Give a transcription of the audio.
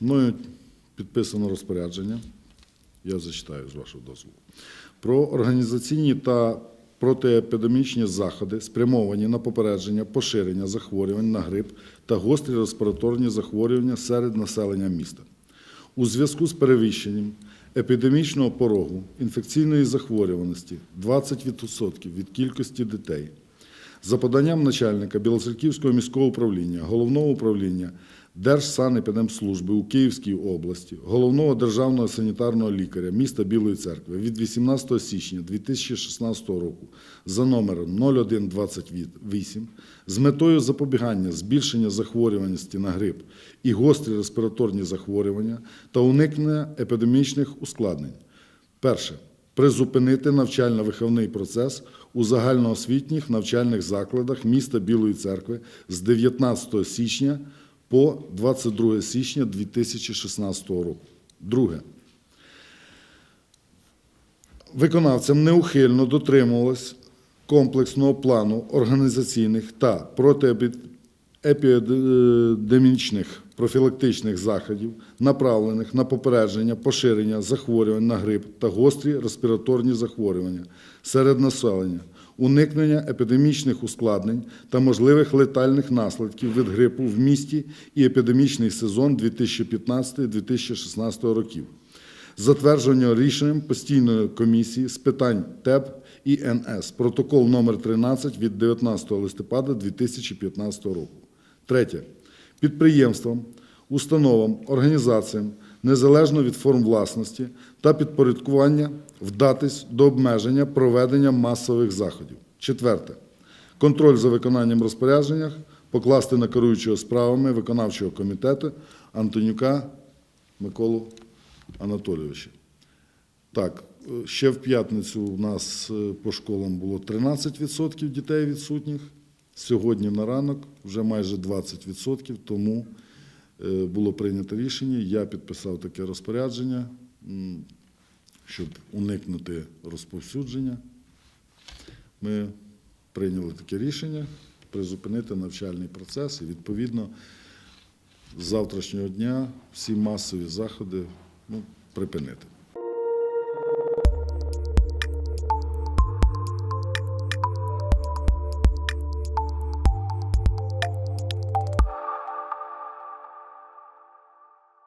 Мною підписано розпорядження, я зачитаю з вашого дозволу, про організаційні та протиепідемічні заходи, спрямовані на попередження поширення захворювань на грип та гострі респіраторні захворювання серед населення міста. У зв'язку з перевищенням епідемічного порогу інфекційної захворюваності 20% від кількості дітей. За поданням начальника Білоцерківського міського управління, головного управління Держсанепідемслужби у Київській області, головного державного санітарного лікаря міста Білої Церкви від 18 січня 2016 року за номером 0128 з метою запобігання збільшення захворюваності на грип і гострі респіраторні захворювання та уникнення епідемічних ускладнень. Перше. Призупинити навчально-виховний процес у загальноосвітніх навчальних закладах міста Білої Церкви з 19 січня по 22 січня 2016 року. Друге. Виконавцям неухильно дотримувалось комплексного плану організаційних та протиепідемічних профілактичних заходів, направлених на попередження поширення захворювань на грип та гострі респіраторні захворювання серед населення, уникнення епідемічних ускладнень та можливих летальних наслідків від грипу в місті і епідемічний сезон 2015-2016 років затвердження рішенням постійної комісії з питань ТЕБ і НС, протокол номер 13 від 19 листопада 2015 року. Третє. Підприємствам, установам, організаціям, незалежно від форм власності та підпорядкування, вдатись до обмеження проведення масових заходів. Четверте. Контроль за виконанням розпорядження покласти на керуючого справами виконавчого комітету Антонюка Миколу Анатолійовича. Так, ще в п'ятницю у нас е, по школам було 13% дітей відсутніх. Сьогодні на ранок вже майже 20%, тому було прийнято рішення. Я підписав таке розпорядження, щоб уникнути розповсюдження. Ми прийняли таке рішення призупинити навчальний процес і відповідно з завтрашнього дня всі масові заходи ну, припинити.